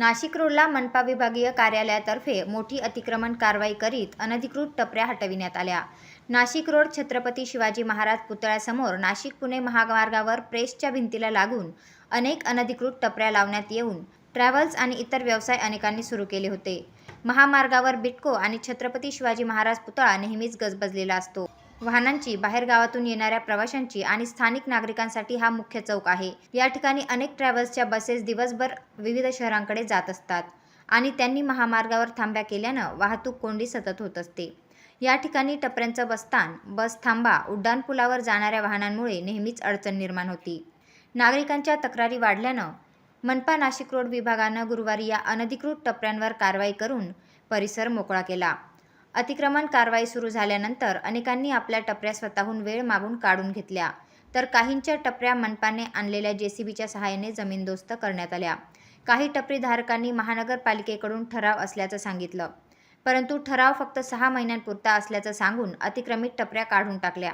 नाशिक रोडला मनपा विभागीय कार्यालयातर्फे मोठी अतिक्रमण कारवाई करीत अनधिकृत टपऱ्या हटविण्यात आल्या. नाशिक रोड छत्रपती शिवाजी महाराज पुतळ्यासमोर नाशिक पुणे महामार्गावर प्रेसच्या भिंतीला लागून अनेक अनधिकृत टपऱ्या लावण्यात येऊन ट्रॅव्हल्स आणि इतर व्यवसाय अनेकांनी सुरू केले होते. महामार्गावर बिटको आणि छत्रपती शिवाजी महाराज पुतळा नेहमीच गजबजलेला असतो. वाहनांची बाहेरगावातून येणाऱ्या प्रवाशांची आणि स्थानिक नागरिकांसाठी हा मुख्य चौक आहे. या ठिकाणी अनेक ट्रॅव्हल्सच्या बसेस दिवसभर विविध शहरांकडे जात असतात आणि त्यांनी महामार्गावर थांब्या केल्यानं वाहतूक कोंडी सतत होत असते. या ठिकाणी टपऱ्यांचं बसस्थान बस थांबा उड्डाणपुलावर जाणाऱ्या वाहनांमुळे नेहमीच अडचण निर्माण होती. नागरिकांच्या तक्रारी वाढल्यानं मनपा नाशिक रोड विभागानं गुरुवारी या अनधिकृत टपऱ्यांवर कारवाई करून परिसर मोकळा केला. अतिक्रमण कारवाई सुरू झाल्यानंतर अनेकांनी आपल्या टपऱ्या स्वतःहून वेळ मागून काढून घेतल्या. तर काहींच्या टपऱ्या मनपाने आणलेल्या जेसीबीच्या सहाय्याने जमीनदोस्त करण्यात आल्या. काही टपरीधारकांनी महानगरपालिकेकडून ठराव असल्याचं सांगितलं. परंतु ठराव फक्त सहा महिन्यांपुरता असल्याचं सांगून अतिक्रमित टपऱ्या काढून टाकल्या.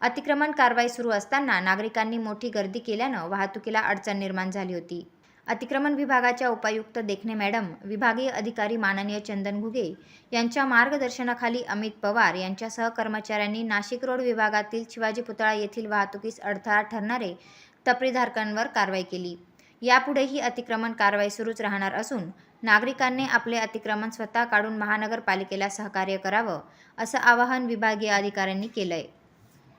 अतिक्रमण कारवाई सुरू असताना नागरिकांनी मोठी गर्दी केल्यानं वाहतुकीला अडचण निर्माण झाली होती. अतिक्रमण विभागाच्या उपायुक्त देखणे मॅडम विभागीय अधिकारी माननीय चंदन घुगे यांच्या मार्गदर्शनाखाली अमित पवार यांच्या सहकर्मचाऱ्यांनी नाशिक रोड विभागातील शिवाजी पुतळा येथील वाहतुकीस अडथळा ठरणारे तपरीधारकांवर कारवाई केली. यापुढेही अतिक्रमण कारवाई सुरूच राहणार असून नागरिकांनी आपले अतिक्रमण स्वतः काढून महानगरपालिकेला सहकार्य करावं असं आवाहन विभागीय अधिकाऱ्यांनी केलं आहे